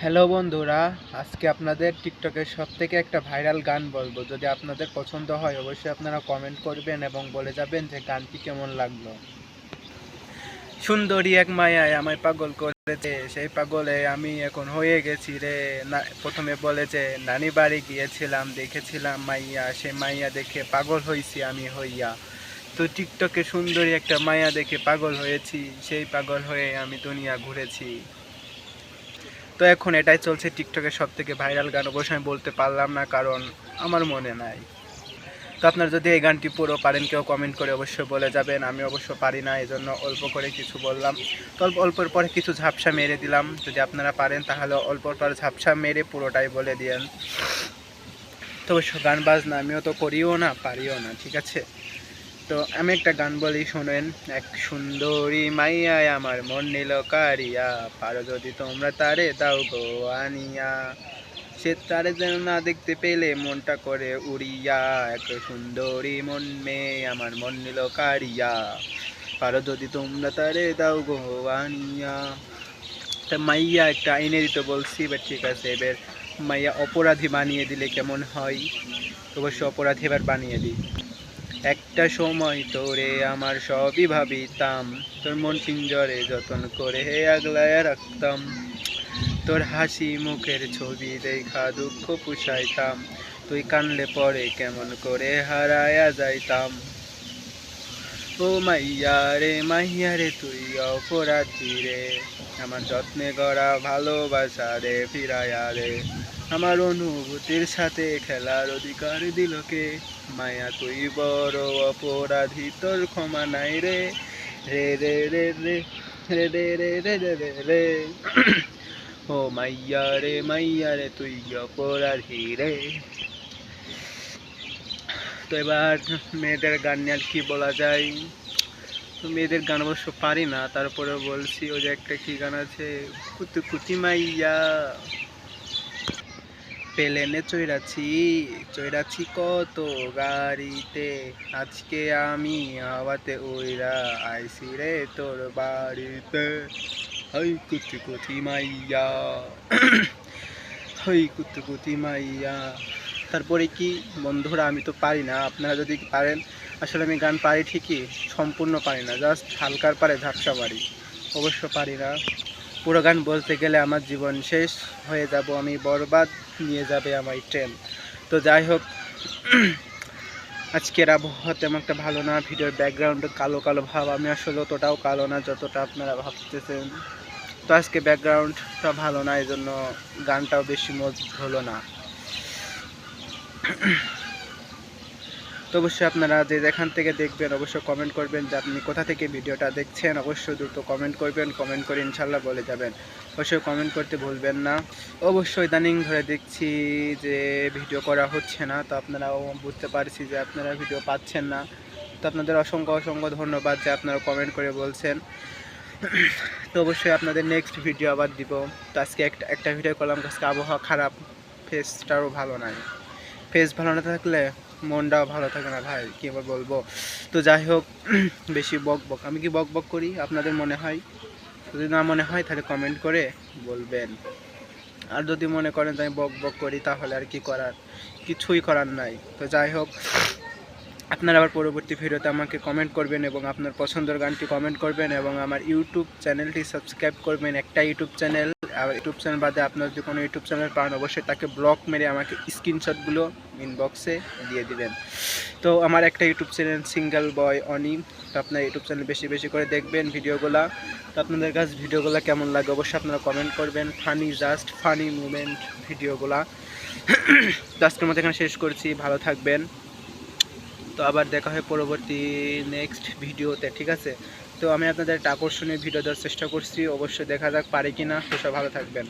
Hello বন্ধুরা, আজকে আপনাদের টিকটকের সব থেকে একটা ভাইরাল গান বলব। যদি আপনাদের পছন্দ হয়, অবশ্যই আপনারা কমেন্ট করবেন এবং বলে যাবেন যে গানটি কেমন লাগল। সুন্দরী এক মায়ায় আমায় পাগল করেছে, সেই পাগলে আমি এখন হয়ে গেছি রে। না, প্রথমে বলেছে নানি বাড়ি গিয়েছিলাম, দেখেছিলাম মাইয়া, সে মাইয়া দেখে পাগল হয়েছি আমি হইয়া। তো টিকটকে সুন্দরী একটা মায়া দেখে পাগল হয়েছি, সেই পাগল হয়ে আমি দুনিয়া ঘুরেছি। তো এখন এটাই চলছে টিকটকের সব থেকে ভাইরাল গান, অবশ্য আমি বলতে পারলাম না, কারণ আমার মনে নাই। তো আপনারা যদি এই গানটি পুরো পারেন, কেউ কমেন্ট করে অবশ্যই বলে যাবেন, আমি অবশ্য পারি না এই জন্য অল্প করে কিছু বললাম। তো অল্প, অল্পর পরে কিছু ঝাপসা মেরে দিলাম, যদি আপনারা পারেন, তাহলে অল্পর পর ঝাপসা মেরে পুরোটাই বলে দিয়েন। তো অবশ্য গান বাজনা আমিও তো করিও না, পারিও না, ঠিক আছে? তো আমি একটা গান বলি, শোনেন। এক সুন্দরী মাইয়ায় আমার মন নিল কারিয়া, পারো যদি তোমরা তারে দাও গো আনিয়া। সে তারে যেন না দেখতে পেলে মনটা করে উড়িয়া। এক সুন্দরী মন মেয়ে আমার মন নিল কারিয়া, পারো যদি তোমরা তারে দাও গো আনিয়া। তা মাইয়া একটা এনে দিতে বলছি, এবার ঠিক আছে, এবার মাইয়া অপরাধী বানিয়ে দিলে কেমন হয়? অবশ্য অপরাধী এবার বানিয়ে দিই। একটা সময় তোরে আমার সবই ভাবিতাম। তোর মন পিঞ্জরে যতন করে আগলায় রাখতাম। তোর হাসি মুখের ছবি দেখা দুঃখ পুষাইতাম। তুই কানলে পরে কেমন করে হারায়া যাইতাম। ও মাইয়া রে মাইয়া রে, তুই অপরাধী রে। আমার যত্নে গড়া ভালোবাসা রে ফিরায়া রে। আমার অনুভূতির সাথে খেলার অধিকার দিল কে মায়া তুই বড় অপরাধী তোর ক্ষমা নাই রে রে রে রে রে রে রে রে রে রে রে রে ও মাইয়া রে মাইয়া রে তুই অপরাধী রে তো এবার মেয়েদের গান নিয়ে আর কি বলা যায় তো মেয়েদের গান অবশ্য পারি না তারপরে বলছি ওই যে একটা কি গান আছে কুতু কুতি মাইয়া পেলেনে চৈরাছি চৈরাছি কত গাড়িতে? আজকে আমি হাওয়াতে ওইরা আইসি রে তোর বাড়িতে। হই কুচি কুচি মাইয়া। হই কুচি কুচি মাইয়া। তারপরে কি? বন্ধুরা, আমি তো পারি না। আপনারা যদি পারেন, আসলে আমি গান পারি ঠিকই, সম্পূর্ণ পারি না। জাস্ট হালকার পারে ঝাপসা পারি অবশ্য পারি না। পুরো গান বলতে গেলে আমার জীবন শেষ হয়ে যাব, আমি বরবাদ নিয়ে যাবে আমার ট্রেন তো যাই হোক, আজকের আবহাওয়া তেমন একটা ভালো না, ভিডিওর ব্যাকগ্রাউন্ডে কালো কালো ভাব, আমি আসলে অতটাও কালো না যতটা আপনারা ভাবতেছেন। তো আজকে ব্যাকগ্রাউন্ডটা ভালো না এই জন্য গানটাও বেশি মজবুত হলো না। তো অবশ্যই আপনারা যে যেখান থেকে দেখবেন, অবশ্যই কমেন্ট করবেন যে আপনি কোথা থেকে ভিডিওটা দেখছেন। অবশ্যই দ্রুত কমেন্ট করবেন কমেন্ট করে ইনশাল্লাহ বলে যাবেন। অবশ্যই কমেন্ট করতে ভুলবেন না। অবশ্যই ইদানিং ধরে দেখছি যে ভিডিও করা হচ্ছে না, তো আপনারাও বুঝতে পারছি যে আপনারা ভিডিও পাচ্ছেন না। তো আপনাদের অসংখ্য অসংখ্য ধন্যবাদ যে আপনারা কমেন্ট করে বলছেন। তো অবশ্যই আপনাদের নেক্সট ভিডিও আবার দিব। তো আজকে একটা একটা ভিডিও করলাম, আজকে আবহাওয়া খারাপ ফেসটারও ভালো নাই। ফেস ভালো না থাকলে মনটাও ভালো থাকে না, ভাই, কী আবার বলব? তো যাই হোক, বেশি বক বক, আমি কি বক বক করি? আপনাদের মনে হয়? যদি না মনে হয়, তাহলে কমেন্ট করে বলবেন। আর যদি মনে করেন আমি বক বক করি, তাহলে আর কি করার? কিছুই করার নাই। তো যাই হোক, আপনারা আবার পরবর্তী ভিডিওতে আমাকে কমেন্ট করবেন এবং আপনার পছন্দের গানটি কমেন্ট করবেন এবং আমার ইউটিউব চ্যানেলটি সাবস্ক্রাইব করবেন, একটা ইউটিউব চ্যানেল আর ইউটিউব চ্যানেল বাদে আপনার যদি কোনো ইউটিউব চ্যানেল পান, অবশ্যই তাকে ব্লক মেরে আমাকে স্ক্রিনশটগুলো ইনবক্সে দিয়ে দিবেন। তো আমার একটা YouTube channel, single boy Oni, তো আপনার ইউটিউব চ্যানেল বেশি বেশি করে দেখবেন ভিডিওগুলো। তো আপনাদের কাছে ভিডিওগুলো কেমন লাগে অবশ্যই আপনারা কমেন্ট করবেন। Funny just funny moment ভিডিওগুলা। তো আজকের মতো এখানে শেষ করছি, ভালো থাকবেন। তো আবার দেখা হয় পরবর্তী নেক্সট ভিডিওতে, ঠিক আছে? তো আমি আপনাদের একটা আকর্ষণীয় ভিডিও দেওয়ার চেষ্টা করছি। অবশ্যই দেখা যাক পারি কি না সব ভালো থাকবেন।